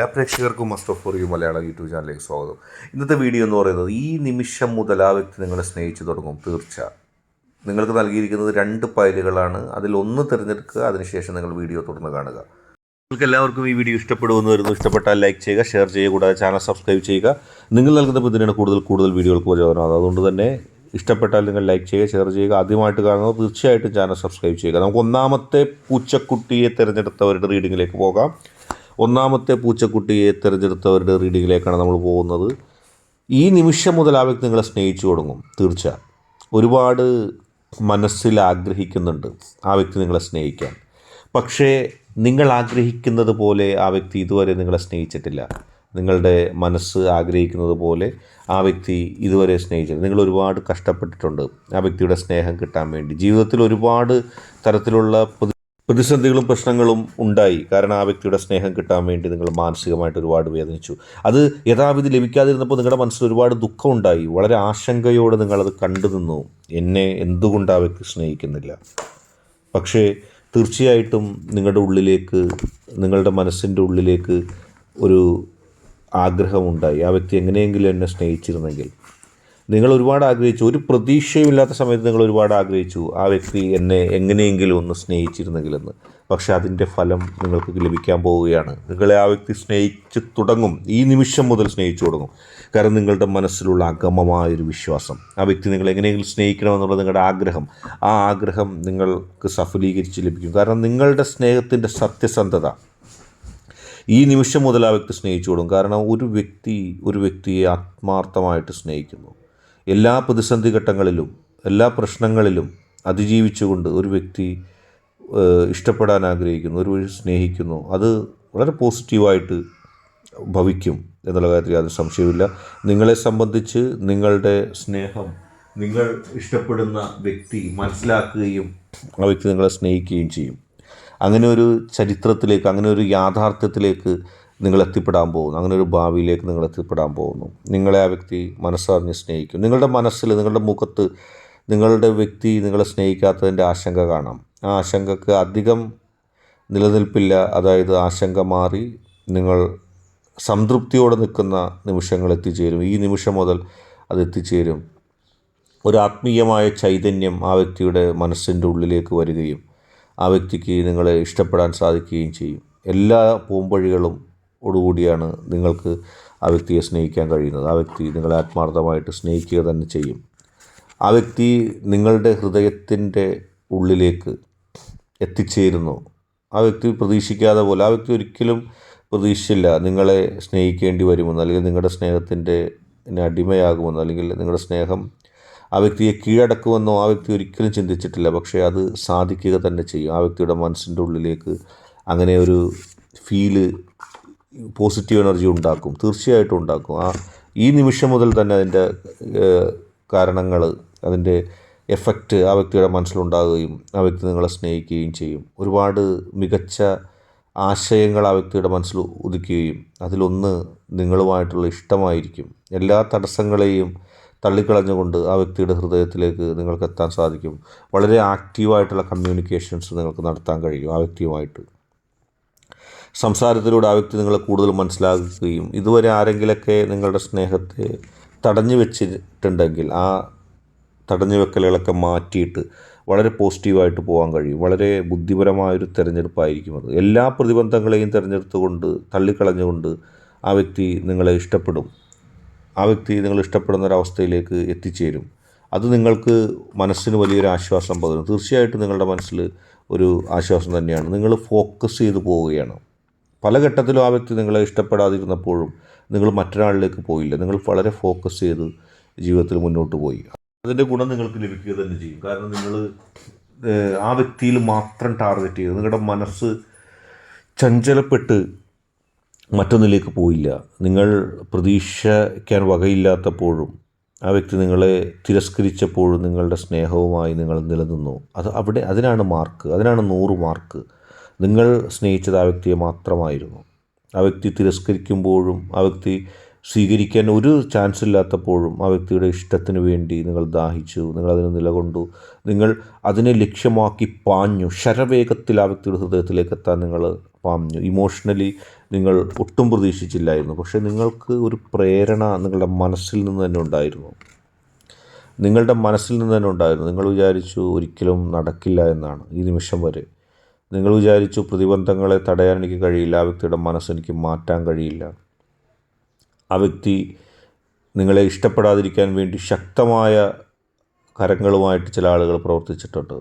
എല്ലാ പ്രേക്ഷകർക്കും must of for you Malayalam YouTube ചാനലിലേക്ക് സ്വാഗതം. ഇന്നത്തെ വീഡിയോ എന്ന് പറയുന്നത് ഈ നിമിഷം മുതൽ ആ വ്യക്തി നിങ്ങളെ സ്നേഹിച്ചു തുടങ്ങും തീർച്ച നിങ്ങൾക്ക് നൽകിയിരിക്കുന്നത് രണ്ട് ഫയലുകളാണ് അതിൽ ഒന്ന് തിരഞ്ഞെടുക്കുക അതിനുശേഷം നിങ്ങൾ വീഡിയോ തുടർന്ന് കാണുക. നിങ്ങൾക്ക് എല്ലാവർക്കും ഈ വീഡിയോ ഇഷ്ടപ്പെടുമെന്ന് വരുന്നു. ഇഷ്ടപ്പെട്ടാൽ ലൈക്ക് ചെയ്യുക ഷെയർ ചെയ്യുക കൂടാതെ ചാനൽ സബ്സ്ക്രൈബ് ചെയ്യുക. നിങ്ങൾ നൽകുന്ന പിന്തുണയാണ് കൂടുതൽ കൂടുതൽ വീഡിയോകൾക്ക് പ്രചോദനം അതുകൊണ്ട് തന്നെ ഇഷ്ടപ്പെട്ടാൽ നിങ്ങൾ ലൈക്ക് ചെയ്യുക ഷെയർ ചെയ്യുക ആദ്യമായിട്ട് കാണുന്നത് തീർച്ചയായിട്ടും ചാനൽ സബ്സ്ക്രൈബ് ചെയ്യുക. നമുക്ക് ഒന്നാമത്തെ പൂച്ചക്കുട്ടിയെ തിരഞ്ഞെടുത്തവരുടെ റീഡിങ്ങിലേക്ക് പോകാം. ഒന്നാമത്തെ പൂച്ചക്കുട്ടിയെ തിരഞ്ഞെടുത്തവരുടെ റീഡിങ്ങിലേക്കാണ് നമ്മൾ പോകുന്നത്. ഈ നിമിഷം മുതൽ ആ വ്യക്തി നിങ്ങളെ സ്നേഹിച്ചു തുടങ്ങും. തീർച്ച ഒരുപാട് മനസ്സിൽ ആഗ്രഹിക്കുന്നുണ്ട് ആ വ്യക്തി നിങ്ങളെ സ്നേഹിക്കാൻ. പക്ഷേ നിങ്ങൾ ആഗ്രഹിക്കുന്നത് പോലെ ആ വ്യക്തി ഇതുവരെ നിങ്ങളെ സ്നേഹിച്ചിട്ടില്ല. നിങ്ങളുടെ മനസ്സ് ആഗ്രഹിക്കുന്നത് പോലെ ആ വ്യക്തി ഇതുവരെ സ്നേഹിച്ചിട്ടില്ല നിങ്ങൾ ഒരുപാട് കഷ്ടപ്പെട്ടിട്ടുണ്ട് ആ വ്യക്തിയുടെ സ്നേഹം കിട്ടാൻ വേണ്ടി. ജീവിതത്തിൽ ഒരുപാട് തരത്തിലുള്ള പ്രതിസന്ധികളും പ്രശ്നങ്ങളും ഉണ്ടായി. കാരണം ആ വ്യക്തിയുടെ സ്നേഹം കിട്ടാൻ വേണ്ടി നിങ്ങൾ മാനസികമായിട്ട് ഒരുപാട് വേദനിച്ചു. അത് യഥാവിധി ലഭിക്കാതിരുന്നപ്പോൾ നിങ്ങളുടെ മനസ്സിൽ ഒരുപാട് ദുഃഖം ഉണ്ടായി. വളരെ ആശങ്കയോടെ നിങ്ങളത് കണ്ടു നിന്നു. എന്നെ എന്തുകൊണ്ട് ആ വ്യക്തി സ്നേഹിക്കുന്നില്ല? പക്ഷേ തീർച്ചയായിട്ടും നിങ്ങളുടെ ഉള്ളിലേക്ക് നിങ്ങളുടെ മനസ്സിന്റെ ഉള്ളിലേക്ക് ഒരു ആഗ്രഹമുണ്ടായി ആ വ്യക്തി എങ്ങനെയെങ്കിലും എന്നെ സ്നേഹിച്ചിരുന്നെങ്കിൽ നിങ്ങൾ ഒരുപാട് ആഗ്രഹിച്ചു. ഒരു പ്രതീക്ഷയുമില്ലാത്ത സമയത്ത് നിങ്ങൾ ഒരുപാട് ആഗ്രഹിച്ചു. ആ വ്യക്തി എന്നെ എങ്ങനെയെങ്കിലും ഒന്ന് സ്നേഹിച്ചിരുന്നെങ്കിലെന്ന്. പക്ഷേ അതിന്റെ ഫലം നിങ്ങൾക്ക് ലഭിക്കാൻ പോവുകയാണ്. നിങ്ങളെ ആ വ്യക്തി സ്നേഹിച്ച് തുടങ്ങും. ഈ നിമിഷം മുതൽ സ്നേഹിച്ചു തുടങ്ങും. കാരണം നിങ്ങളുടെ മനസ്സിലുള്ള അഗമമായൊരു വിശ്വാസം. ആ വ്യക്തി നിങ്ങൾ എങ്ങനെയെങ്കിലും സ്നേഹിക്കണമെന്നുള്ള നിങ്ങളുടെ ആഗ്രഹം. ആ ആഗ്രഹം നിങ്ങൾക്ക് സഫലീകരിച്ച് ലഭിക്കും. കാരണം നിങ്ങളുടെ സ്നേഹത്തിന്റെ സത്യസന്ധത ഈ നിമിഷം മുതൽ ആ വ്യക്തി സ്നേഹിച്ചു കൊടുക്കും കാരണം ഒരു വ്യക്തി ഒരു വ്യക്തിയെ ആത്മാർത്ഥമായിട്ട് സ്നേഹിക്കുന്നു. എല്ലാ പ്രതിസന്ധി ഘട്ടങ്ങളിലും എല്ലാ പ്രശ്നങ്ങളിലും അതിജീവിച്ചുകൊണ്ട് ഒരു വ്യക്തി ഇഷ്ടപ്പെടാൻ ആഗ്രഹിക്കുന്നു ഒരു സ്നേഹിക്കുന്നു അത് വളരെ പോസിറ്റീവായിട്ട് ഭവിക്കും എന്നുള്ള കാര്യത്തിൽ യാതൊരു സംശയവുമില്ല. നിങ്ങളെ സംബന്ധിച്ച് നിങ്ങളുടെ സ്നേഹം നിങ്ങൾ ഇഷ്ടപ്പെടുന്ന വ്യക്തി മനസ്സിലാക്കുകയും ആ വ്യക്തി നിങ്ങളെ സ്നേഹിക്കുകയും ചെയ്യും. അങ്ങനെ ഒരു ചരിത്രത്തിലേക്ക് അങ്ങനെ ഒരു യാഥാർത്ഥ്യത്തിലേക്ക് നിങ്ങൾ എത്തിപ്പെടാൻ പോകുന്നു. അങ്ങനെ ഒരു ഭാവിയിലേക്ക് നിങ്ങൾ എത്തിപ്പെടാൻ പോകുന്നു. നിങ്ങളെ ആ വ്യക്തി മനസ്സറിഞ്ഞ് സ്നേഹിക്കും നിങ്ങളുടെ മനസ്സിൽ നിങ്ങളുടെ മുഖത്ത് നിങ്ങളുടെ വ്യക്തി നിങ്ങളെ സ്നേഹിക്കാത്തതിന്റെ ആശങ്ക കാണാം. ആ ആശങ്കക്ക് അധികം നിലനിൽപ്പില്ല. അതായത് ആശങ്ക മാറി നിങ്ങൾ സംതൃപ്തിയോടെ നിൽക്കുന്ന നിമിഷങ്ങൾ എത്തിച്ചേരും. ഈ നിമിഷം മുതൽ അത് എത്തിച്ചേരും. ഒരു ആത്മീയമായ ചൈതന്യം ആ വ്യക്തിയുടെ മനസ്സിന്റെ ഉള്ളിലേക്ക് വരികയും ആ വ്യക്തിക്ക് നിങ്ങളെ ഇഷ്ടപ്പെടാൻ സാധിക്കുകയും ചെയ്യും. എല്ലാ പോംവഴികളും ഓടുകൂടിയാണ് നിങ്ങൾക്ക് ആ വ്യക്തിയെ സ്നേഹിക്കാൻ കഴിയുന്നത്. ആ വ്യക്തി നിങ്ങളെ ആത്മാർത്ഥമായിട്ട് സ്നേഹിക്കുക തന്നെ ചെയ്യും. ആ വ്യക്തി നിങ്ങളുടെ ഹൃദയത്തിന്റെ ഉള്ളിലേക്ക് എത്തിച്ചേരുന്നു. ആ വ്യക്തി പ്രതീക്ഷിക്കാതെ പോലെ ആ വ്യക്തി ഒരിക്കലും പ്രതീക്ഷിച്ചില്ല നിങ്ങളെ സ്നേഹിക്കേണ്ടി വരുമെന്ന് അല്ലെങ്കിൽ നിങ്ങളുടെ സ്നേഹത്തിന്റെ അടിമയാകുമെന്ന് അല്ലെങ്കിൽ നിങ്ങളുടെ സ്നേഹം ആ വ്യക്തിയെ കീഴടക്കുമെന്നോ ആ വ്യക്തി ഒരിക്കലും ചിന്തിച്ചിട്ടില്ല. പക്ഷേ അത് സാധിക്കുക തന്നെ ചെയ്യും. ആ വ്യക്തിയുടെ മനസ്സിന്റെ ഉള്ളിലേക്ക് അങ്ങനെ ഒരു ഫീൽ പോസിറ്റീവ് എനർജി ഉണ്ടാക്കും. തീർച്ചയായിട്ടും ഉണ്ടാക്കും. ആ ഈ നിമിഷം മുതൽ തന്നെ അതിന്റെ കാരണങ്ങൾ അതിന്റെ എഫക്റ്റ് ആ വ്യക്തിയുടെ മനസ്സിലുണ്ടാകുകയും ആ വ്യക്തി നിങ്ങളെ സ്നേഹിക്കുകയും ചെയ്യും. ഒരുപാട് മികച്ച ആശയങ്ങൾ ആ വ്യക്തിയുടെ മനസ്സിൽ ഉദിക്കുകയും അതിലൊന്ന് നിങ്ങളുമായിട്ടുള്ള ഇഷ്ടമായിരിക്കും. എല്ലാ തടസ്സങ്ങളെയും തള്ളിക്കളഞ്ഞുകൊണ്ട് ആ വ്യക്തിയുടെ ഹൃദയത്തിലേക്ക് നിങ്ങൾക്ക് എത്താൻ സാധിക്കും. വളരെ ആക്റ്റീവായിട്ടുള്ള കമ്മ്യൂണിക്കേഷൻസ് നിങ്ങൾക്ക് നടത്താൻ കഴിയും ആ വ്യക്തിയുമായിട്ട്. സംസാരത്തിലൂടെ ആ വ്യക്തി നിങ്ങളെ കൂടുതൽ മനസ്സിലാക്കുകയും ഇതുവരെ ആരെങ്കിലൊക്കെ നിങ്ങളുടെ സ്നേഹത്തെ തടഞ്ഞു വെച്ചിട്ടുണ്ടെങ്കിൽ ആ തടഞ്ഞു വെക്കലുകളൊക്കെ മാറ്റിയിട്ട് വളരെ പോസിറ്റീവായിട്ട് പോകാൻ കഴിയും. വളരെ ബുദ്ധിപരമായൊരു തിരഞ്ഞെടുപ്പായിരിക്കും അത്. എല്ലാ പ്രതിബന്ധങ്ങളെയും തിരഞ്ഞെടുത്തുകൊണ്ട് തള്ളിക്കളഞ്ഞുകൊണ്ട് ആ വ്യക്തി നിങ്ങളെ ഇഷ്ടപ്പെടും. ആ വ്യക്തി നിങ്ങൾ ഇഷ്ടപ്പെടുന്ന ഒരവസ്ഥയിലേക്ക് എത്തിച്ചേരും. അത് നിങ്ങൾക്ക് മനസ്സിന് വലിയൊരു ആശ്വാസം പകരും. തീർച്ചയായിട്ടും നിങ്ങളുടെ മനസ്സിൽ ഒരു ആശ്വാസം തന്നെയാണ്. നിങ്ങൾ ഫോക്കസ് ചെയ്ത് പോവുകയാണ്. പല ഘട്ടത്തിലും ആ വ്യക്തി നിങ്ങളെ ഇഷ്ടപ്പെടാതിരുന്നപ്പോഴും നിങ്ങൾ മറ്റൊരാളിലേക്ക് പോയില്ല. നിങ്ങൾ വളരെ ഫോക്കസ് ചെയ്ത് ജീവിതത്തിൽ മുന്നോട്ട് പോയി. അതിന്റെ ഗുണം നിങ്ങൾക്ക് ലഭിക്കുക തന്നെ ചെയ്യും. കാരണം നിങ്ങൾ ആ വ്യക്തിയിൽ മാത്രം ടാർഗറ്റ് ചെയ്ത് നിങ്ങളുടെ മനസ്സ് ചഞ്ചലപ്പെട്ട് മറ്റൊന്നിലേക്ക് പോയില്ല. നിങ്ങൾ പ്രതീക്ഷിക്കാൻ വകയില്ലാത്തപ്പോഴും ആ വ്യക്തി നിങ്ങളെ തിരസ്കരിച്ചപ്പോഴും നിങ്ങളുടെ സ്നേഹവുമായി നിങ്ങൾ നിലനിന്നു. അത് അവിടെ അതിനാണ് മാർക്ക് അതിനാണ് നൂറ് മാർക്ക് നിങ്ങൾ സ്നേഹിച്ചത് ആ വ്യക്തിയെ മാത്രമായിരുന്നു. ആ വ്യക്തി തിരസ്കരിക്കുമ്പോഴും ആ വ്യക്തി സ്വീകരിക്കാൻ ഒരു ചാൻസ് ഇല്ലാത്തപ്പോഴും ആ വ്യക്തിയുടെ ഇഷ്ടത്തിന് വേണ്ടി നിങ്ങൾ ദാഹിച്ചു നിങ്ങൾ അതിന് നിലകൊണ്ടു. നിങ്ങൾ അതിനെ ലക്ഷ്യമാക്കി പാഞ്ഞു. ശരവേഗത്തിൽ ആ വ്യക്തിയുടെ ഹൃദയത്തിലേക്ക് എത്താൻ നിങ്ങൾ പാഞ്ഞു. ഇമോഷണലി നിങ്ങൾ ഒട്ടും പ്രതീക്ഷിച്ചില്ലായിരുന്നു. പക്ഷേ നിങ്ങൾക്ക് ഒരു പ്രേരണ നിങ്ങളുടെ മനസ്സിൽ നിന്ന് തന്നെ ഉണ്ടായിരുന്നു. നിങ്ങളുടെ മനസ്സിൽ നിന്ന് തന്നെ ഉണ്ടായിരുന്നു. നിങ്ങൾ വിചാരിച്ചു ഒരിക്കലും നടക്കില്ല എന്നാണ് ഈ നിമിഷം വരെ. നിങ്ങൾ വിചാരിച്ചു പ്രതിബന്ധങ്ങളെ തടയാൻ എനിക്ക് കഴിയില്ല. ആ വ്യക്തിയുടെ മനസ്സെനിക്ക് മാറ്റാൻ കഴിയില്ല. ആ വ്യക്തി നിങ്ങളെ ഇഷ്ടപ്പെടാതിരിക്കാൻ വേണ്ടി ശക്തമായ കരങ്ങളുമായിട്ട് ചില ആളുകൾ പ്രവർത്തിച്ചിട്ടുണ്ട്.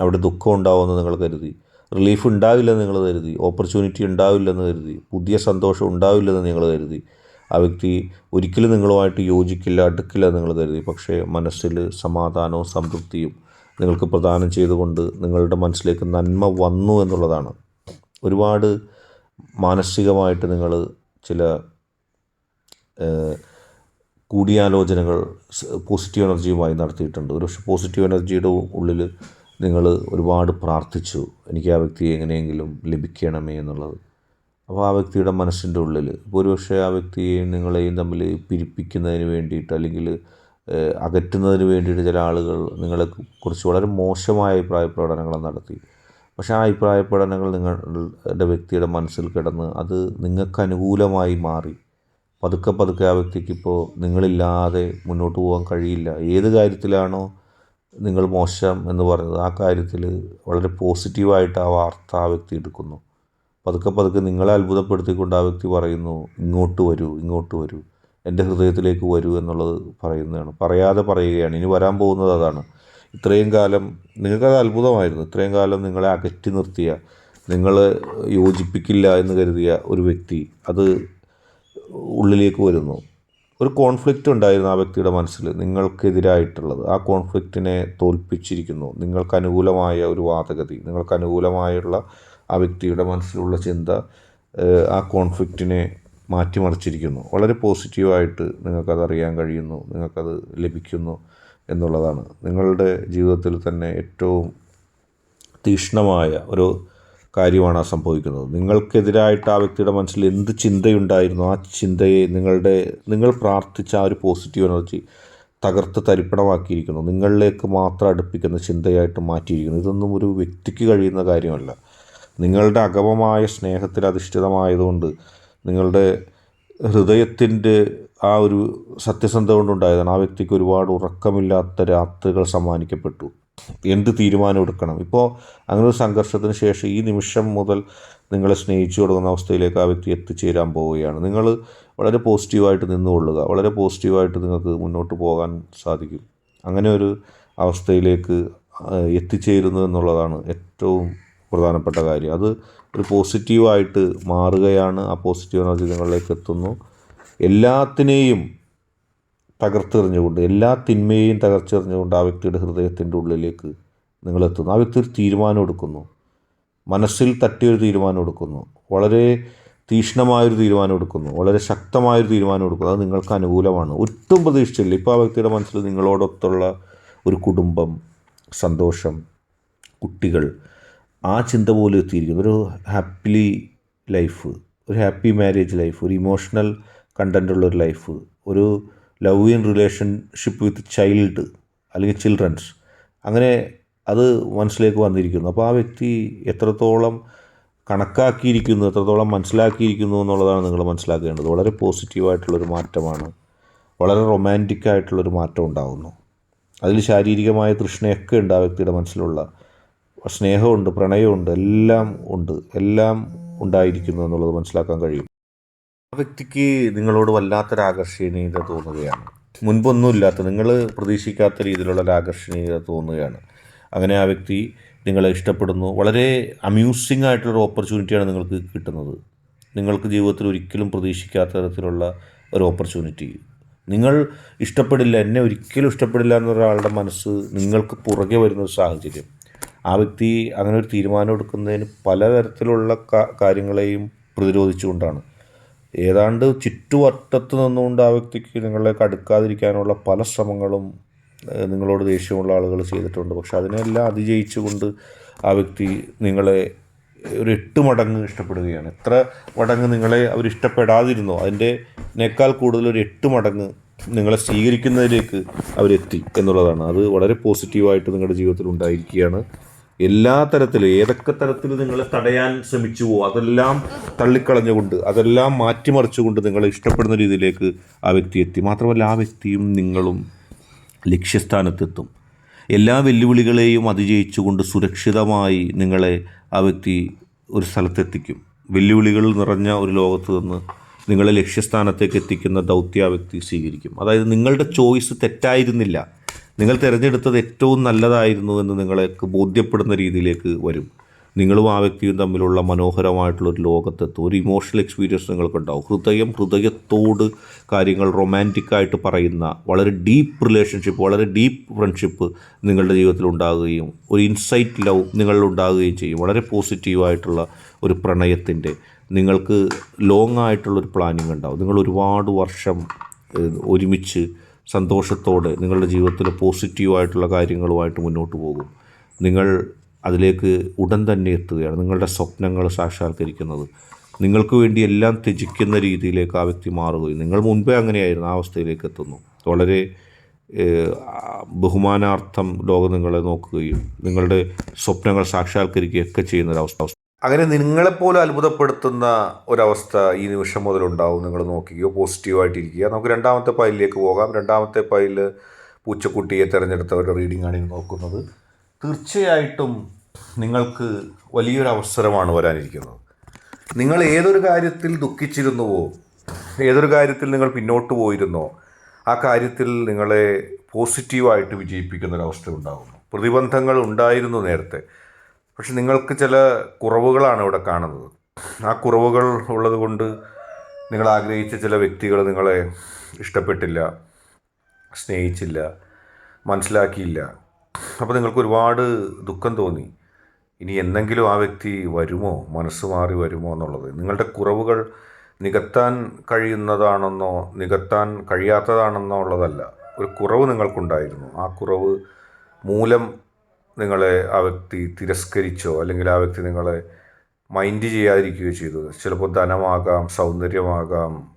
അവിടെ ദുഃഖം ഉണ്ടാവുമെന്ന് നിങ്ങൾ കരുതി. റിലീഫ് ഉണ്ടാവില്ലെന്ന് നിങ്ങൾ കരുതി. ഓപ്പർച്യൂണിറ്റി ഉണ്ടാവില്ലെന്ന് കരുതി. പുതിയ സന്തോഷം ഉണ്ടാവില്ലെന്ന് നിങ്ങൾ കരുതി. ആ വ്യക്തി ഒരിക്കലും നിങ്ങളുമായിട്ട് യോജിക്കില്ല അടുക്കില്ല എന്ന് നിങ്ങൾ കരുതി. പക്ഷേ മനസ്സിൽ സമാധാനവും സംതൃപ്തിയും നിങ്ങൾക്ക് പ്രദാനം ചെയ്തുകൊണ്ട് നിങ്ങളുടെ മനസ്സിലേക്ക് നന്മ വന്നു എന്നുള്ളതാണ്. ഒരുപാട് മാനസികമായിട്ട് നിങ്ങൾ ചില കൂടിയാലോചനകൾ പോസിറ്റീവ് എനർജിയുമായി നടത്തിയിട്ടുണ്ട്. ഒരു പോസിറ്റീവ് എനർജിയുടെ ഉള്ളിൽ നിങ്ങൾ ഒരുപാട് പ്രാർത്ഥിച്ചു. എനിക്ക് ആ വ്യക്തിയെ എങ്ങനെയെങ്കിലും ലഭിക്കണമേ എന്നുള്ളത്. അപ്പോൾ ആ വ്യക്തിയുടെ മനസ്സിന്റെ ഉള്ളിൽ ഇപ്പോൾ ഒരുപക്ഷെ ആ വ്യക്തിയെയും നിങ്ങളെയും തമ്മിൽ പിരിപ്പിക്കുന്നതിന് വേണ്ടിയിട്ട് അല്ലെങ്കിൽ അകറ്റുന്നതിന് വേണ്ടിയിട്ട് ചില ആളുകൾ നിങ്ങളെ കുറിച്ച് വളരെ മോശമായ അഭിപ്രായ പ്രകടനങ്ങൾ നടത്തി. പക്ഷേ ആ അഭിപ്രായ പ്രകടനങ്ങൾ നിങ്ങളുടെ വ്യക്തിയുടെ മനസ്സിൽ കിടന്ന് അത് നിങ്ങൾക്ക് അനുകൂലമായി മാറി. പതുക്കെ പതുക്കെ ആ വ്യക്തിക്കിപ്പോൾ നിങ്ങളില്ലാതെ മുന്നോട്ട് പോകാൻ കഴിയില്ല. ഏത് കാര്യത്തിലാണോ നിങ്ങൾ മോശം എന്ന് പറയുന്നത് ആ കാര്യത്തിൽ വളരെ പോസിറ്റീവായിട്ട് ആ വാർത്ത ആ വ്യക്തി എടുക്കുന്നു. പതുക്കെ പതുക്കെ നിങ്ങളെ അത്ഭുതപ്പെടുത്തിക്കൊണ്ട് ആ വ്യക്തി പറയുന്നു ഇങ്ങോട്ട് വരൂ ഇങ്ങോട്ട് വരൂ. എന്റെ ഹൃദയത്തിലേക്ക് വരൂ എന്നുള്ളത് പറയുന്നതാണ്. പറയാതെ പറയുകയാണ്. ഇനി വരാൻ പോകുന്നത് അതാണ്. ഇത്രയും കാലം നിങ്ങൾക്കത് അത്ഭുതമായിരുന്നു. ഇത്രയും കാലം നിങ്ങളെ അകറ്റി നിർത്തിയ നിങ്ങൾ യോജിപ്പിക്കില്ല എന്ന് കരുതിയ ഒരു വ്യക്തി അത് ഉള്ളിലേക്ക് വരുന്നു. ഒരു കോൺഫ്ലിക്റ്റ് ഉണ്ടായിരുന്നു ആ വ്യക്തിയുടെ മനസ്സിൽ. നിങ്ങൾക്കെതിരായിട്ടുള്ളത്. ആ കോൺഫ്ലിക്റ്റിനെ തോൽപ്പിച്ചിരിക്കുന്നു. നിങ്ങൾക്ക് അനുകൂലമായ ഒരു വാദഗതി നിങ്ങൾക്ക് അനുകൂലമായുള്ള ആ വ്യക്തിയുടെ മനസ്സിലുള്ള ചിന്ത ആ കോൺഫ്ലിക്റ്റിനെ മാറ്റിമറിച്ചിരിക്കുന്നു. വളരെ പോസിറ്റീവായിട്ട് നിങ്ങൾക്കത് അറിയാൻ കഴിയുന്നു നിങ്ങൾക്കത് ലഭിക്കുന്നു എന്നുള്ളതാണ്. നിങ്ങളുടെ ജീവിതത്തിൽ തന്നെ ഏറ്റവും തീഷ്ണമായ ഒരു കാര്യമാണ് ആ സംഭവിക്കുന്നത്. നിങ്ങൾക്കെതിരായിട്ട് ആ വ്യക്തിയുടെ മനസ്സിൽ എന്ത് ചിന്തയുണ്ടായിരുന്നു? ആ ചിന്തയെ നിങ്ങളുടെ നിങ്ങൾ പ്രാർത്ഥിച്ച ആ ഒരു പോസിറ്റീവ് എനർജി തകർത്ത് തരിപ്പണമാക്കിയിരിക്കുന്നു. നിങ്ങളിലേക്ക് മാത്രം അടുപ്പിക്കുന്ന ചിന്തയായിട്ട് മാറ്റിയിരിക്കുന്നു. ഇതൊന്നും ഒരു വ്യക്തിക്ക് കഴിയുന്ന കാര്യമല്ല. നിങ്ങളുടെ അഗമമായ സ്നേഹത്തിൽ അധിഷ്ഠിതമായതുകൊണ്ട് നിങ്ങളുടെ ഹൃദയത്തിന്റെ ആ ഒരു സത്യസന്ധത കൊണ്ടുണ്ടായതാണ്. ആ വ്യക്തിക്ക് ഒരുപാട് ഉറക്കമില്ലാത്ത രാത്രികൾ സമ്മാനിക്കപ്പെട്ടു. എന്ത് തീരുമാനം എടുക്കണം? ഇപ്പോൾ അങ്ങനെ ഒരു സംഘർഷത്തിന് ശേഷം ഈ നിമിഷം മുതൽ നിങ്ങളെ സ്നേഹിച്ചു തുടങ്ങുന്ന അവസ്ഥയിലേക്ക് ആ വ്യക്തി എത്തിച്ചേരാൻ പോവുകയാണ്. നിങ്ങൾ വളരെ പോസിറ്റീവായിട്ട് നിന്നുകൊള്ളുക. വളരെ പോസിറ്റീവായിട്ട് നിങ്ങൾക്ക് മുന്നോട്ട് പോകാൻ സാധിക്കും. അങ്ങനെ ഒരു അവസ്ഥയിലേക്ക് എത്തിച്ചേരുന്നു എന്നുള്ളതാണ് ഏറ്റവും പ്രധാനപ്പെട്ട കാര്യം. അത് ഒരു പോസിറ്റീവായിട്ട് മാറുകയാണ്. ആ പോസിറ്റീവ് എനർജി നിങ്ങളിലേക്ക് എത്തുന്നു. എല്ലാത്തിനെയും തകർത്തെറിഞ്ഞുകൊണ്ട് എല്ലാ തിന്മയെയും തകർച്ചെറിഞ്ഞുകൊണ്ട് ആ വ്യക്തിയുടെ ഹൃദയത്തിന്റെ ഉള്ളിലേക്ക് നിങ്ങളെത്തുന്നു ആ വ്യക്തി ഒരു തീരുമാനം എടുക്കുന്നു. മനസ്സിൽ തട്ടിയൊരു തീരുമാനം എടുക്കുന്നു. വളരെ തീക്ഷ്ണമായൊരു തീരുമാനം എടുക്കുന്നു. വളരെ ശക്തമായൊരു തീരുമാനം എടുക്കുന്നു. അത് നിങ്ങൾക്ക് അനുകൂലമാണ്. ഒട്ടും പ്രതീക്ഷിച്ചില്ല. ഇപ്പോൾ ആ വ്യക്തിയുടെ മനസ്സിൽ നിങ്ങളോടൊത്തുള്ള ഒരു കുടുംബം സന്തോഷം കുട്ടികൾ ആ ചിന്ത പോലും എത്തിയിരിക്കുന്നു. ഒരു ഹാപ്പിലി ലൈഫ് ഒരു ഹാപ്പി മാരേജ് ലൈഫ് ഒരു ഇമോഷണൽ കണ്ടന്റുള്ള ഒരു ലൈഫ് ഒരു love in relationship with child അല്ലെങ്കിൽ ചിൽഡ്രൻസ് അങ്ങനെ അത് മനസ്സിലേക്ക് വന്നിരിക്കുന്നു. അപ്പോൾ ആ വ്യക്തി എത്രത്തോളം കണക്കാക്കിയിരിക്കുന്നു എത്രത്തോളം മനസ്സിലാക്കിയിരിക്കുന്നു എന്നുള്ളതാണ് നിങ്ങൾ മനസ്സിലാക്കേണ്ടത്. വളരെ പോസിറ്റീവായിട്ടുള്ളൊരു മാറ്റമാണ്. വളരെ റൊമാന്റിക് ആയിട്ടുള്ളൊരു മാറ്റം ഉണ്ടാകുന്നു അതിൽ ശാരീരികമായ തൃഷ്ണയൊക്കെ ഉണ്ട് ആ വ്യക്തിയുടെ മനസ്സിലുള്ള. സ്നേഹമുണ്ട് പ്രണയമുണ്ട് എല്ലാം ഉണ്ട്. എല്ലാം ഉണ്ടായിരിക്കുന്നു എന്നുള്ളത് മനസ്സിലാക്കാൻ കഴിയും. ആ വ്യക്തിക്ക് നിങ്ങളോട് വല്ലാത്തൊരു ആകർഷണീയത തോന്നുകയാണ്. മുൻപൊന്നുമില്ലാത്ത നിങ്ങൾ പ്രതീക്ഷിക്കാത്ത രീതിയിലുള്ള ഒരു ആകർഷണീയത തോന്നുകയാണ്. അങ്ങനെ ആ വ്യക്തി നിങ്ങളെ ഇഷ്ടപ്പെടുന്നു. വളരെ അമ്യൂസിങ് ആയിട്ടുള്ളൊരു ഓപ്പർച്യൂണിറ്റിയാണ് നിങ്ങൾക്ക് കിട്ടുന്നത്. നിങ്ങൾക്ക് ജീവിതത്തിൽ ഒരിക്കലും പ്രതീക്ഷിക്കാത്ത തരത്തിലുള്ള ഒരു ഓപ്പർച്യൂണിറ്റി നിങ്ങൾ ഇഷ്ടപ്പെടില്ല എന്നെ ഒരിക്കലും ഇഷ്ടപ്പെടില്ല എന്നൊരാളുടെ മനസ്സ് നിങ്ങൾക്ക് പുറകെ വരുന്ന ഒരു സാഹചര്യം. ആ വ്യക്തി അങ്ങനെ ഒരു തീരുമാനം എടുക്കുന്നതിന് പലതരത്തിലുള്ള കാര്യങ്ങളെയും പ്രതിരോധിച്ചുകൊണ്ടാണ്. ഏതാണ്ട് ചുറ്റുവട്ടത്ത് നിന്നുകൊണ്ട് ആ വ്യക്തിക്ക് നിങ്ങളിലേക്ക് അടുക്കാതിരിക്കാനുള്ള പല ശ്രമങ്ങളും നിങ്ങളോട് ദേഷ്യമുള്ള ആളുകൾ ചെയ്തിട്ടുണ്ട്. പക്ഷെ അതിനെല്ലാം അതിജയിച്ചുകൊണ്ട് ആ വ്യക്തി നിങ്ങളെ ഒരു എട്ട് മടങ്ങ് ഇഷ്ടപ്പെടുകയാണ്. എത്ര മടങ്ങ് നിങ്ങളെ അവർ ഇഷ്ടപ്പെടാതിരുന്നോ അതിന്റെ കൂടുതൽ ഒരു എട്ട് മടങ്ങ് നിങ്ങളെ സ്വീകരിക്കുന്നതിലേക്ക് അവരെത്തി എന്നുള്ളതാണ്. അത് വളരെ പോസിറ്റീവായിട്ട് നിങ്ങളുടെ ജീവിതത്തിൽ ഉണ്ടായിരിക്കുകയാണ്. എല്ലാ തരത്തിലും ഏതൊക്കെ തരത്തിൽ നിങ്ങൾ തടയാൻ ശ്രമിച്ചുവോ അതെല്ലാം തള്ളിക്കളഞ്ഞുകൊണ്ട് അതെല്ലാം മാറ്റിമറിച്ചുകൊണ്ട് നിങ്ങളെ ഇഷ്ടപ്പെടുന്ന രീതിയിലേക്ക് ആ വ്യക്തി എത്തി. മാത്രമല്ല ആ വ്യക്തിയും നിങ്ങളും ലക്ഷ്യസ്ഥാനത്തെത്തും. എല്ലാ വെല്ലുവിളികളെയും അതിജയിച്ചുകൊണ്ട് സുരക്ഷിതമായി നിങ്ങളെ ആ വ്യക്തി ഒരു സ്ഥലത്തെത്തിക്കും. വെല്ലുവിളികൾ നിറഞ്ഞ ഒരു ലോകത്ത് നിന്ന് നിങ്ങളെ ലക്ഷ്യസ്ഥാനത്തേക്ക് എത്തിക്കുന്ന ദൗത്യ വ്യക്തി സ്വീകരിക്കും. അതായത് നിങ്ങളുടെ ചോയ്സ് തെറ്റായിരുന്നില്ല. നിങ്ങൾ തിരഞ്ഞെടുത്തത് ഏറ്റവും നല്ലതായിരുന്നു എന്ന് നിങ്ങൾക്ക് ബോധ്യപ്പെടുന്ന രീതിയിലേക്ക് വരും. നിങ്ങളും ആ വ്യക്തിയും തമ്മിലുള്ള മനോഹരമായിട്ടുള്ള ഒരു ലോകത്തെത്തും. ഒരു ഇമോഷണൽ എക്സ്പീരിയൻസ് നിങ്ങൾക്കുണ്ടാവും. ഹൃദയം ഹൃദയത്തോട് കാര്യങ്ങൾ റൊമാന്റിക്കായിട്ട് പറയുന്ന വളരെ ഡീപ്പ് റിലേഷൻഷിപ്പ് വളരെ ഡീപ്പ് ഫ്രണ്ട്ഷിപ്പ് നിങ്ങളുടെ ജീവിതത്തിൽ ഉണ്ടാകുകയും ഒരു ഇൻസൈറ്റ് ലവ് നിങ്ങളിൽ ഉണ്ടാകുകയും ചെയ്യും. വളരെ പോസിറ്റീവായിട്ടുള്ള ഒരു പ്രണയത്തിന്റെ നിങ്ങൾക്ക് ലോങ് ആയിട്ടുള്ളൊരു പ്ലാനിങ് ഉണ്ടാവും. നിങ്ങൾ ഒരുപാട് വർഷം ഒരുമിച്ച് സന്തോഷത്തോടെ നിങ്ങളുടെ ജീവിതത്തിൽ പോസിറ്റീവായിട്ടുള്ള കാര്യങ്ങളുമായിട്ട് മുന്നോട്ട് പോകും. നിങ്ങൾ അതിലേക്ക് ഉടൻ തന്നെ എത്തുകയാണ്. നിങ്ങളുടെ സ്വപ്നങ്ങൾ സാക്ഷാത്കരിക്കുന്നത്. നിങ്ങൾക്ക് വേണ്ടി എല്ലാം ത്യജിക്കുന്ന രീതിയിലേക്ക് ആ വ്യക്തി മാറുകയും നിങ്ങൾ മുൻപേ അങ്ങനെയായിരുന്നു ആ അവസ്ഥയിലേക്ക് എത്തുന്നു. വളരെ ബഹുമാനാർത്ഥം ലോകം നിങ്ങളെ നോക്കുകയും നിങ്ങളുടെ സ്വപ്നങ്ങൾ സാക്ഷാത്കരിക്കുകയൊക്കെ ചെയ്യുന്ന ഒരവസ്ഥ അങ്ങനെ നിങ്ങളെപ്പോലെ അത്ഭുതപ്പെടുത്തുന്ന ഒരവസ്ഥ ഈ നിമിഷം മുതൽ ഉണ്ടാവും. നിങ്ങൾ നോക്കുകയോ പോസിറ്റീവായിട്ടിരിക്കുക. നമുക്ക് രണ്ടാമത്തെ പൈലിലേക്ക് പോകാം. രണ്ടാമത്തെ പൈലിൽ പൂച്ചക്കുട്ടിയെ തിരഞ്ഞെടുത്തവരുടെ റീഡിംഗ് ആണ് നോക്കുന്നത്. തീർച്ചയായിട്ടും നിങ്ങൾക്ക് വലിയൊരു അവസരമാണ് വരാനിരിക്കുന്നത്. നിങ്ങൾ ഏതൊരു കാര്യത്തിൽ ദുഃഖിച്ചിരുന്നുവോ ഏതൊരു കാര്യത്തിൽ നിങ്ങൾ പിന്നോട്ട് പോയിരുന്നോ ആ കാര്യത്തിൽ നിങ്ങളെ പോസിറ്റീവായിട്ട് വിജയിപ്പിക്കുന്ന ഒരവസ്ഥ ഉണ്ടാകുന്നു. പ്രതിബന്ധങ്ങൾ ഉണ്ടായിരുന്നു നേരത്തെ. പക്ഷെ നിങ്ങൾക്ക് ചില കുറവുകളാണ് ഇവിടെ കാണുന്നത്. ആ കുറവുകൾ ഉള്ളത് കൊണ്ട് നിങ്ങൾ ആഗ്രഹിച്ച ചില വ്യക്തികൾ നിങ്ങളെ ഇഷ്ടപ്പെട്ടില്ല സ്നേഹിച്ചില്ല മനസ്സിലാക്കിയില്ല. അപ്പോൾ നിങ്ങൾക്ക് ഒരുപാട് ദുഃഖം തോന്നി. ഇനി എന്തെങ്കിലും ആ വ്യക്തി വരുമോ? മനസ്സ് മാറി വരുമോ എന്നുള്ളത്. നിങ്ങളുടെ കുറവുകൾ നികത്താൻ കഴിയുന്നതാണെന്നോ നികത്താൻ കഴിയാത്തതാണെന്നോ ഉള്ളതല്ല. ഒരു കുറവ് നിങ്ങൾക്കുണ്ടായിരുന്നു. ആ കുറവ് മൂലം നിങ്ങളെ ആ വ്യക്തി തിരസ്കരിച്ചോ അല്ലെങ്കിൽ ആ വ്യക്തി നിങ്ങളെ മൈൻഡ് ചെയ്യാതിരിക്കുകയോ ചെയ്തു. ചിലപ്പോൾ ധനമാകാം സൗന്ദര്യമാകാം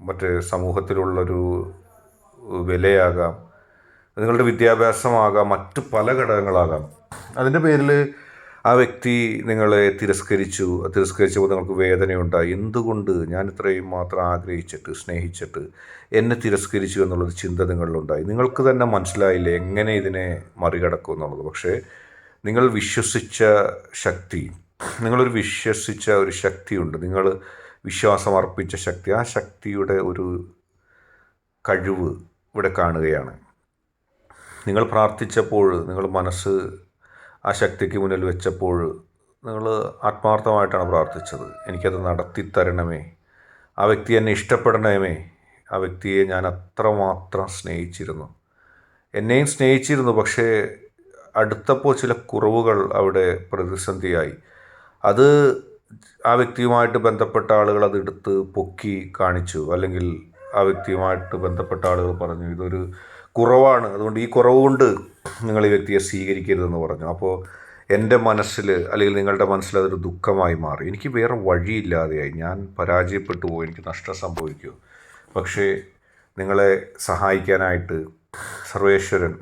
മറ്റേ സമൂഹത്തിലുള്ളൊരു വിലയാകാം നിങ്ങളുടെ വിദ്യാഭ്യാസമാകാം മറ്റു പല ഘടകങ്ങളാകാം. അതിന്റെ പേരിൽ ആ വ്യക്തി നിങ്ങളെ തിരസ്കരിച്ചു. തിരസ്കരിച്ചപ്പോൾ നിങ്ങൾക്ക് വേദനയുണ്ടായി. എന്തുകൊണ്ട്? ഞാൻ ഇത്രയും മാത്രം ആഗ്രഹിച്ചിട്ട് സ്നേഹിച്ചിട്ട് എന്നെ തിരസ്കരിച്ചു എന്നുള്ളൊരു ചിന്ത നിങ്ങളിലുണ്ടായി. നിങ്ങൾക്ക് തന്നെ മനസ്സിലായില്ല എങ്ങനെ ഇതിനെ മറികടക്കും എന്നുള്ളത്? പക്ഷേ നിങ്ങൾ വിശ്വസിച്ച ശക്തി നിങ്ങളൊരു വിശ്വസിച്ച ഒരു ശക്തിയുണ്ട്. നിങ്ങൾ വിശ്വാസം അർപ്പിച്ച ശക്തി ആ ശക്തിയുടെ ഒരു കഴിവ് ഇവിടെ കാണുകയാണ്. നിങ്ങൾ പ്രാർത്ഥിച്ചപ്പോൾ നിങ്ങൾ മനസ്സ് ആ ശക്തിക്ക് മുന്നിൽ വെച്ചപ്പോൾ നിങ്ങൾ ആത്മാർത്ഥമായിട്ടാണ് പ്രാർത്ഥിച്ചത്. എനിക്കത് നടത്തിത്തരണമേ. ആ വ്യക്തി എന്നെ ഇഷ്ടപ്പെടണമേ. ആ വ്യക്തിയെ ഞാൻ അത്രമാത്രം സ്നേഹിച്ചിരുന്നു. എന്നെയും സ്നേഹിച്ചിരുന്നു പക്ഷേ അടുത്തപ്പോൾ ചില കുറവുകൾ അവിടെ പ്രതിസന്ധിയായി. അത് ആ വ്യക്തിയുമായിട്ട് ബന്ധപ്പെട്ട ആളുകൾ അത് എടുത്ത് പൊക്കി കാണിച്ചു. അല്ലെങ്കിൽ ആ വ്യക്തിയുമായിട്ട് ബന്ധപ്പെട്ട ആളുകൾ പറഞ്ഞു ഇതൊരു കുറവാണ്. അതുകൊണ്ട് ഈ കുറവ് കൊണ്ട് നിങ്ങൾ ഈ വ്യക്തിയെ സ്വീകരിക്കരുതെന്ന് പറഞ്ഞു. അപ്പോൾ എന്റെ മനസ്സിൽ അല്ലെങ്കിൽ നിങ്ങളുടെ മനസ്സിൽ അതൊരു ദുഃഖമായി മാറി. എനിക്ക് വേറെ വഴിയില്ലാതെയായി. ഞാൻ പരാജയപ്പെട്ടു പോയി. എനിക്ക് നഷ്ടം സംഭവിക്കൂ. പക്ഷേ നിങ്ങളെ സഹായിക്കാനായിട്ട് സർവേശ്വരൻ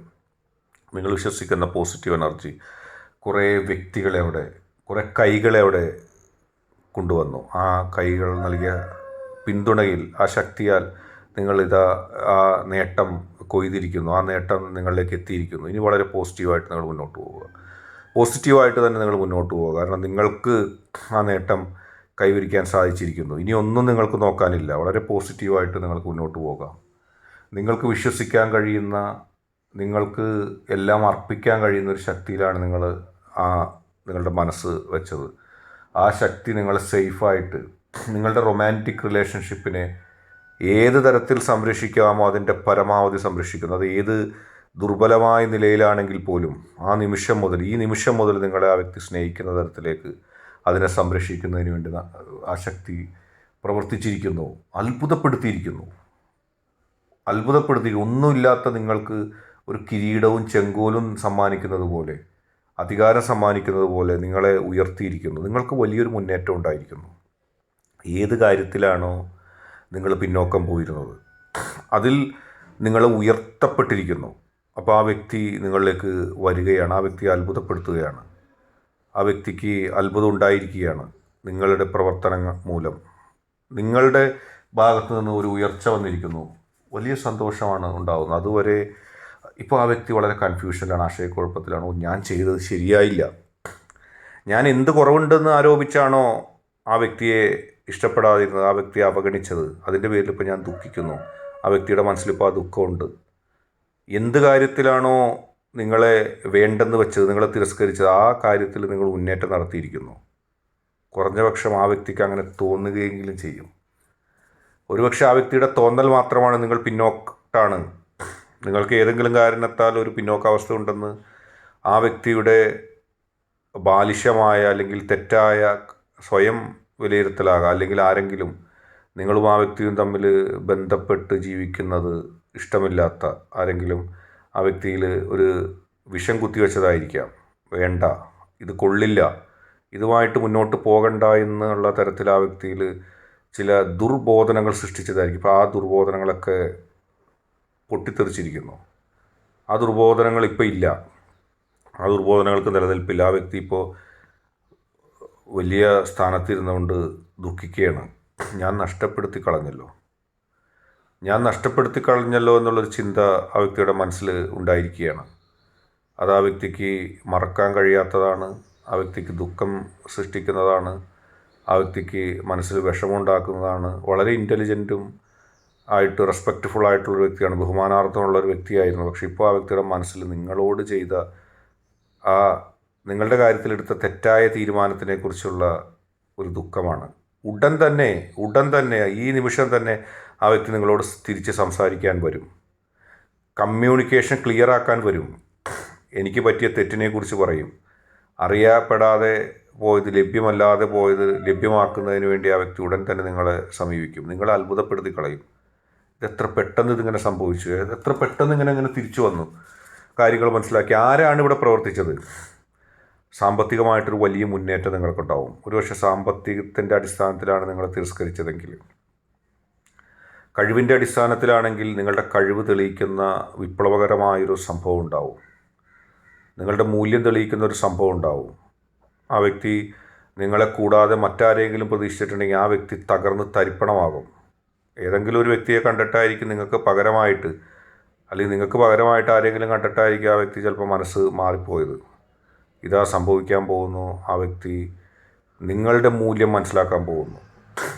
നിങ്ങൾ വിശ്വസിക്കുന്ന പോസിറ്റീവ് എനർജി കുറേ വ്യക്തികളെ അവിടെ കുറേ കൈകളെ അവിടെ കൊണ്ടുവന്നു. ആ കൈകൾ നൽകിയ പിന്തുണയിൽ ആ ശക്തിയാൽ നിങ്ങളിതാ ആ നേട്ടം കൊയ്തിരിക്കുന്നു. ആ നേട്ടം നിങ്ങളിലേക്ക് എത്തിയിരിക്കുന്നു. ഇനി വളരെ പോസിറ്റീവായിട്ട് നിങ്ങൾ മുന്നോട്ട് പോവുക. പോസിറ്റീവായിട്ട് തന്നെ നിങ്ങൾ മുന്നോട്ട് പോവുക. കാരണം നിങ്ങൾക്ക് ആ നേട്ടം കൈവരിക്കാൻ സാധിച്ചിരിക്കുന്നു. ഇനി ഒന്നും നിങ്ങൾക്ക് നോക്കാനില്ല. വളരെ പോസിറ്റീവായിട്ട് നിങ്ങൾക്ക് മുന്നോട്ട് പോകാം. നിങ്ങൾക്ക് വിശ്വസിക്കാൻ കഴിയുന്ന നിങ്ങൾക്ക് എല്ലാം അർപ്പിക്കാൻ കഴിയുന്ന ഒരു ശക്തിയിലാണ് നിങ്ങൾ ആ നിങ്ങളുടെ മനസ്സ് വെച്ചത്. ആ ശക്തി നിങ്ങളെ സേഫായിട്ട് നിങ്ങളുടെ റൊമാന്റിക് റിലേഷൻഷിപ്പിനെ ഏത് തരത്തിൽ സംരക്ഷിക്കാമോ അതിന്റെ പരമാവധി സംരക്ഷിക്കുന്നു അത് ഏത് ദുർബലമായ നിലയിലാണെങ്കിൽ പോലും ആ നിമിഷം മുതൽ ഈ നിമിഷം മുതൽ നിങ്ങളെ ആ വ്യക്തി സ്നേഹിക്കുന്ന തരത്തിലേക്ക് അതിനെ സംരക്ഷിക്കുന്നതിന് വേണ്ടി ആ ശക്തി പ്രവർത്തിച്ചിരിക്കുന്നു അത്ഭുതപ്പെടുത്തിയിരിക്കുന്നു. അത്ഭുതപ്പെടുത്തി ഒന്നുമില്ലാത്ത നിങ്ങൾക്ക് ഒരു കിരീടവും ചെങ്കോലും സമ്മാനിക്കുന്നത് പോലെ അധികാരം സമ്മാനിക്കുന്നത് പോലെ നിങ്ങളെ ഉയർത്തിയിരിക്കുന്നു. നിങ്ങൾക്ക് വലിയൊരു മുന്നേറ്റം ഉണ്ടായിരിക്കുന്നു. ഏത് കാര്യത്തിലാണോ നിങ്ങൾ പിന്നോക്കം പോയിരുന്നത്. അതിൽ നിങ്ങൾ ഉയർത്തപ്പെട്ടിരിക്കുന്നു. അപ്പോൾ ആ വ്യക്തി നിങ്ങളിലേക്ക് വരികയാണ്. ആ വ്യക്തിയെ അത്ഭുതപ്പെടുത്തുകയാണ്. ആ വ്യക്തിക്ക് അത്ഭുതം ഉണ്ടായിരിക്കുകയാണ് നിങ്ങളുടെ പ്രവർത്തനങ്ങൾ മൂലം. നിങ്ങളുടെ ഭാഗത്തു നിന്ന് ഒരു ഉയർച്ച വന്നിരിക്കുന്നു. വലിയ സന്തോഷമാണ് ഉണ്ടാകുന്നത് അതുവരെ ഇപ്പോൾ ആ വ്യക്തി വളരെ കൺഫ്യൂഷനിലാണ് ആശയക്കുഴപ്പത്തിലാണോ. ഞാൻ ചെയ്തത് ശരിയായില്ല. ഞാൻ എന്ത് കുറവുണ്ടെന്ന് ആരോപിച്ചാണോ ആ വ്യക്തിയെ ഇഷ്ടപ്പെടാതിരുന്നത് ആ വ്യക്തിയെ അവഗണിച്ചത്. അതിന്റെ പേരിൽ ഇപ്പോൾ ഞാൻ ദുഃഖിക്കുന്നു. ആ വ്യക്തിയുടെ മനസ്സിലിപ്പോൾ ആ ദുഃഖമുണ്ട്. എന്ത് കാര്യത്തിലാണോ നിങ്ങളെ വേണ്ടെന്ന് വെച്ചത് നിങ്ങളെ തിരസ്കരിച്ചത് ആ കാര്യത്തിൽ നിങ്ങൾ മുന്നേറ്റം നടത്തിയിരിക്കുന്നു. കുറഞ്ഞ പക്ഷം ആ വ്യക്തിക്ക് അങ്ങനെ തോന്നുകയെങ്കിലും ചെയ്യും. ഒരുപക്ഷെ ആ വ്യക്തിയുടെ തോന്നൽ മാത്രമാണ് നിങ്ങൾ പിന്നോട്ടാണ്. നിങ്ങൾക്ക് ഏതെങ്കിലും കാരണത്താൽ ഒരു പിന്നോക്കാവസ്ഥ ഉണ്ടെന്ന് ആ വ്യക്തിയുടെ ബാലിശമായ അല്ലെങ്കിൽ തെറ്റായ സ്വയം വിലയിരുത്തലാകാം. അല്ലെങ്കിൽ ആരെങ്കിലും നിങ്ങളും ആ വ്യക്തിയും തമ്മിൽ ബന്ധപ്പെട്ട് ജീവിക്കുന്നത് ഇഷ്ടമില്ലാത്ത ആരെങ്കിലും ആ വ്യക്തിയിൽ ഒരു വിഷം കുത്തിവെച്ചതായിരിക്കാം വേണ്ട. ഇത് കൊള്ളില്ല. ഇതുമായിട്ട് മുന്നോട്ട് പോകണ്ട എന്നുള്ള തരത്തിൽ ആ വ്യക്തിയിൽ ചില ദുർബോധനങ്ങൾ സൃഷ്ടിച്ചതായിരിക്കും. ഇപ്പോൾ ആ ദുർബോധനങ്ങളൊക്കെ പൊട്ടിത്തെറിച്ചിരിക്കുന്നു. ആ ദുർബോധനങ്ങൾ ഇപ്പോൾ ഇല്ല. ആ ദുർബോധനങ്ങൾക്ക് നിലനിൽപ്പില്ല. ആ വ്യക്തി ഇപ്പോൾ വലിയ സ്ഥാനത്തിരുന്നുകൊണ്ട് ദുഃഖിക്കുകയാണ്. ഞാൻ നഷ്ടപ്പെടുത്തി കളഞ്ഞല്ലോ. ഞാൻ നഷ്ടപ്പെടുത്തി കളഞ്ഞല്ലോ എന്നുള്ളൊരു ചിന്ത ആ വ്യക്തിയുടെ മനസ്സിൽ ഉണ്ടായിരിക്കുകയാണ്. അത് ആ വ്യക്തിക്ക് മറക്കാൻ കഴിയാത്തതാണ് ആ വ്യക്തിക്ക് ദുഃഖം സൃഷ്ടിക്കുന്നതാണ് ആ വ്യക്തിക്ക് മനസ്സിൽ വിഷമമുണ്ടാക്കുന്നതാണ്. വളരെ ഇന്റലിജന്റും ആയിട്ട് റെസ്പെക്റ്റ്ഫുൾ ആയിട്ടുള്ള വ്യക്തിയാണ് ബഹുമാനാർത്ഥമുള്ള ഒരു വ്യക്തിയായിരുന്നു. പക്ഷേ ഇപ്പോൾ ആ വ്യക്തിയുടെ മനസ്സിൽ നിങ്ങളോട് ചെയ്ത ആ നിങ്ങളുടെ കാര്യത്തിലെടുത്ത തെറ്റായ തീരുമാനത്തിനെക്കുറിച്ചുള്ള ഒരു ദുഃഖമാണ്. ഉടൻ തന്നെ ഉടൻ തന്നെ ഈ നിമിഷം തന്നെ ആ വ്യക്തി നിങ്ങളോട് തിരിച്ച് സംസാരിക്കാൻ വരും. കമ്മ്യൂണിക്കേഷൻ ക്ലിയർ ആക്കാൻ വരും. എനിക്ക് പറ്റിയ തെറ്റിനെക്കുറിച്ച് പറയും. അറിയപ്പെടാതെ പോയത് ലഭ്യമല്ലാതെ പോയത് ലഭ്യമാക്കുന്നതിന് വേണ്ടി ആ വ്യക്തി ഉടൻ തന്നെ നിങ്ങളെ സമീപിക്കും. നിങ്ങളെ അത്ഭുതപ്പെടുത്തി കളയും. ഇതെത്ര പെട്ടെന്ന് ഇതിങ്ങനെ സംഭവിച്ചു? എത്ര പെട്ടെന്ന് ഇങ്ങനെ ഇങ്ങനെ തിരിച്ചു വന്നു? കാര്യങ്ങൾ മനസ്സിലാക്കി. ആരാണ് ഇവിടെ പ്രവർത്തിച്ചത്? സാമ്പത്തികമായിട്ടൊരു വലിയ മുന്നേറ്റം നിങ്ങൾക്കുണ്ടാവും. ഒരുപക്ഷെ സാമ്പത്തികത്തിന്റെ അടിസ്ഥാനത്തിലാണ് നിങ്ങൾ തിരസ്കരിച്ചതെങ്കിൽ. കഴിവിന്റെ അടിസ്ഥാനത്തിലാണെങ്കിൽ നിങ്ങളുടെ കഴിവ് തെളിയിക്കുന്ന വിപ്ലവകരമായൊരു സംഭവം ഉണ്ടാവും. നിങ്ങളുടെ മൂല്യം തെളിയിക്കുന്ന ഒരു സംഭവം ഉണ്ടാവും. ആ വ്യക്തി നിങ്ങളെ കൂടാതെ മറ്റാരെങ്കിലും പ്രതീക്ഷിച്ചിട്ടുണ്ടെങ്കിൽ ആ വ്യക്തി തകർന്ന് തരിപ്പണമാകും. ഏതെങ്കിലും ഒരു വ്യക്തിയെ കണ്ടിട്ടായിരിക്കും നിങ്ങൾക്ക് പകരമായിട്ട് അല്ലെങ്കിൽ നിങ്ങൾക്ക് പകരമായിട്ട് ആരെങ്കിലും കണ്ടിട്ടായിരിക്കും ആ വ്യക്തി ചിലപ്പോൾ മനസ്സ് മാറിപ്പോയത്. ഇതാ സംഭവിക്കാൻ പോകുന്നു. ആ വ്യക്തി നിങ്ങളുടെ മൂല്യം മനസ്സിലാക്കാൻ പോകുന്നു.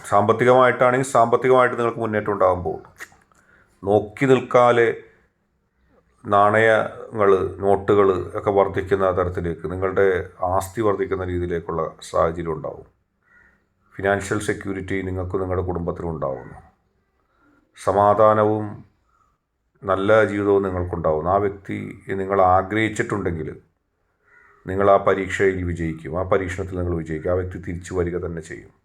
സാമ്പത്തികമായിട്ടാണെങ്കിൽ സാമ്പത്തികമായിട്ട് നിങ്ങൾക്ക് മുന്നേറ്റം ഉണ്ടാകാൻ പോകുന്നു. നോക്കി നിൽക്കാതെ നാണയങ്ങൾ നോട്ടുകൾ ഒക്കെ വർദ്ധിക്കുന്ന തരത്തിലേക്ക് നിങ്ങളുടെ ആസ്തി വർദ്ധിക്കുന്ന രീതിയിലേക്കുള്ള സാഹചര്യം ഉണ്ടാവും. ഫിനാൻഷ്യൽ സെക്യൂരിറ്റി നിങ്ങൾക്ക് നിങ്ങളുടെ കുടുംബത്തിനും ഉണ്ടാവുന്നു. സമാധാനവും നല്ല ജീവിതവും നിങ്ങൾക്കുണ്ടാവും ആ വ്യക്തി നിങ്ങൾ ആഗ്രഹിച്ചിട്ടുണ്ടെങ്കിൽ നിങ്ങൾ ആ പരീക്ഷയിൽ വിജയിക്കും. ആ പരീക്ഷണത്തിൽ നിങ്ങൾ വിജയിക്കും. ആ വ്യക്തി തിരിച്ചു വരിക തന്നെ ചെയ്യും.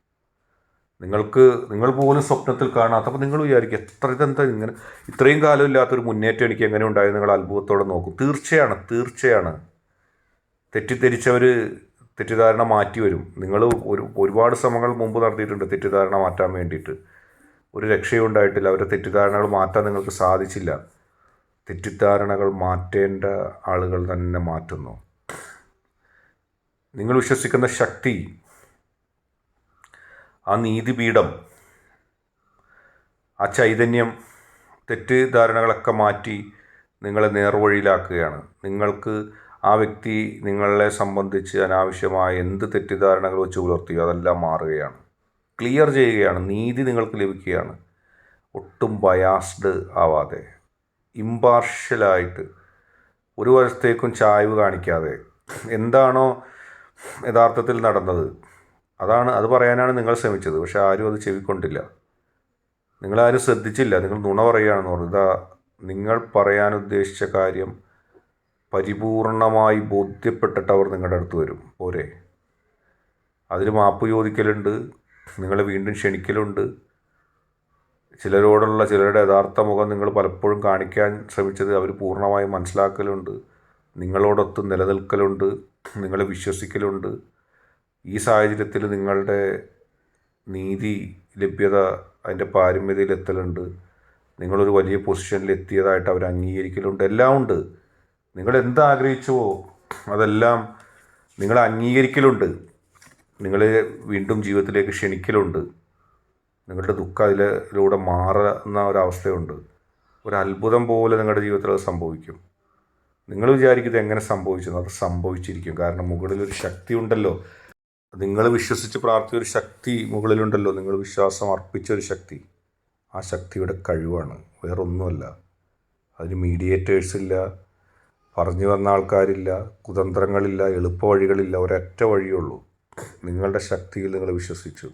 നിങ്ങൾക്ക് നിങ്ങൾ പോലും സ്വപ്നത്തിൽ കാണാത്ത അപ്പോൾ നിങ്ങൾ വിചാരിക്കും എത്ര ഇതെന്താ ഇങ്ങനെ ഇത്രയും കാലം ഇല്ലാത്തൊരു മുന്നേറ്റം എനിക്ക് എങ്ങനെ ഉണ്ടായത് നിങ്ങൾ അത്ഭുതത്തോടെ നോക്കും. തീർച്ചയാണ് തീർച്ചയാണ്. തെറ്റിദ്ധരിച്ചവർ തെറ്റിദ്ധാരണ മാറ്റി വരും. നിങ്ങൾ ഒരു ഒരുപാട് ശ്രമങ്ങൾ മുമ്പ് നടത്തിയിട്ടുണ്ട് തെറ്റിദ്ധാരണ മാറ്റാൻ വേണ്ടിയിട്ട്. ഒരു രക്ഷയും ഉണ്ടായിട്ടില്ല അവരുടെ തെറ്റിദ്ധാരണകൾ മാറ്റാൻ നിങ്ങൾക്ക് സാധിച്ചില്ല. തെറ്റിദ്ധാരണകൾ മാറ്റേണ്ട ആളുകൾ തന്നെ മാറ്റുന്നു. നിങ്ങൾ വിശ്വസിക്കുന്ന ശക്തി ആ നീതിപീഠം ആ ചൈതന്യം തെറ്റിദ്ധാരണകളൊക്കെ മാറ്റി നിങ്ങളെ നേർവഴിയിലാക്കുകയാണ്. നിങ്ങൾക്ക് ആ വ്യക്തി നിങ്ങളെ സംബന്ധിച്ച് അനാവശ്യമായ എന്ത് തെറ്റിദ്ധാരണകൾ വെച്ച് പുലർത്തിയോ അതെല്ലാം മാറുകയാണ്. ക്ലിയർ ചെയ്യുകയാണ്. നീതി നിങ്ങൾക്ക് ലഭിക്കുകയാണ്. ഒട്ടും ബയാസ്ഡ് ആവാതെ ഇമ്പാർഷ്യലായിട്ട് ഒരു വശത്തേക്കും ചായ്വ് കാണിക്കാതെ. എന്താണോ യഥാർത്ഥത്തിൽ നടന്നത്. അതാണ് അത് പറയാനാണ് നിങ്ങൾ ശ്രമിച്ചത്. പക്ഷെ ആരും അത് ചെവിക്കൊണ്ടില്ല. നിങ്ങളാരും ശ്രദ്ധിച്ചില്ല. നിങ്ങൾ നുണ പറയുകയാണെന്ന് പറഞ്ഞു. ഇതാ നിങ്ങൾ പറയാൻ ഉദ്ദേശിച്ച കാര്യം പരിപൂർണമായി ബോധ്യപ്പെട്ടിട്ട് അവർ നിങ്ങളുടെ അടുത്ത് വരും. പോരെ. അതിൽ മാപ്പ് ചോദിക്കലുണ്ട്. നിങ്ങളെ വീണ്ടും ക്ഷണിക്കലുണ്ട്. ചിലരോടുള്ള ചിലരുടെ യഥാർത്ഥ മുഖം നിങ്ങൾ പലപ്പോഴും കാണിക്കാൻ ശ്രമിച്ചത് അവർ പൂർണമായും മനസ്സിലാക്കലുണ്ട്. നിങ്ങളോടൊത്ത് നിലനിൽക്കലുണ്ട്. നിങ്ങളെ വിശ്വസിക്കലുണ്ട്. ഈ സാഹചര്യത്തിൽ നിങ്ങളുടെ നീതി ലഭ്യത അതിന്റെ പാരമ്യതയിൽ എത്തലുണ്ട്. നിങ്ങളൊരു വലിയ പൊസിഷനിൽ എത്തിയതായിട്ട് അവർ അംഗീകരിക്കലുണ്ട്. എല്ലാം ഉണ്ട്. നിങ്ങൾ എന്ത് ആഗ്രഹിച്ചുവോ അതെല്ലാം നിങ്ങൾ അംഗീകരിക്കലുണ്ട്. നിങ്ങളെ വീണ്ടും ജീവിതത്തിലേക്ക് ക്ഷണിക്കലുണ്ട്. നിങ്ങളുടെ ദുഃഖം അതിലൂടെ മാറുന്ന ഒരവസ്ഥയുണ്ട്. ഒരു അത്ഭുതം പോലെ നിങ്ങളുടെ ജീവിതത്തിൽ അത് സംഭവിക്കും. നിങ്ങൾ വിചാരിക്കുന്നത് എങ്ങനെ സംഭവിച്ചെന്ന് അത് സംഭവിച്ചിരിക്കും. കാരണം മുകളിലൊരു ശക്തി ഉണ്ടല്ലോ. നിങ്ങൾ വിശ്വസിച്ച് പ്രാർത്ഥിച്ച ഒരു ശക്തി മുകളിലുണ്ടല്ലോ. നിങ്ങൾ വിശ്വാസം അർപ്പിച്ച ഒരു ശക്തി. ആ ശക്തിയുടെ കഴിവാണ്. വേറൊന്നുമല്ല. അതിന് മീഡിയേറ്റേഴ്സ് ഇല്ല. പറഞ്ഞു വന്ന ആൾക്കാരില്ല. കുതന്ത്രങ്ങളില്ല. എളുപ്പ വഴികളില്ല. ഒരൊറ്റ വഴിയുള്ളൂ നിങ്ങളുടെ ശക്തിയിൽ നിങ്ങൾ വിശ്വസിച്ചു.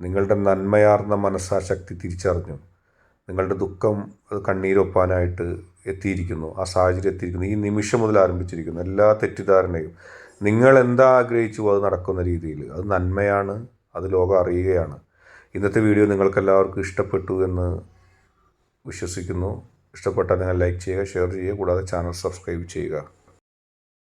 നിങ്ങളുടെ നന്മയാർന്ന മനസ്സാ ശക്തി തിരിച്ചറിഞ്ഞു. നിങ്ങളുടെ ദുഃഖം കണ്ണീരൊപ്പാനായിട്ട് എത്തിയിരിക്കുന്നു ആ സാഹചര്യം എത്തിയിരിക്കുന്നു ഈ നിമിഷം മുതൽ ആരംഭിച്ചിരിക്കുന്നു എല്ലാ തെറ്റിദ്ധാരണയും. നിങ്ങൾ എന്താ ആഗ്രഹിച്ചു അത് നടക്കുന്ന രീതിയിൽ? അത് നന്മയാണ് അത് ലോകം അറിയുകയാണ്. ഇന്നത്തെ വീഡിയോ നിങ്ങൾക്കെല്ലാവർക്കും ഇഷ്ടപ്പെട്ടു എന്ന് വിശ്വസിക്കുന്നു. ഇഷ്ടപ്പെട്ടാൽ നിങ്ങൾ ലൈക്ക് ചെയ്യുക ഷെയർ ചെയ്യുക കൂടാതെ ചാനൽ സബ്സ്ക്രൈബ് ചെയ്യുക.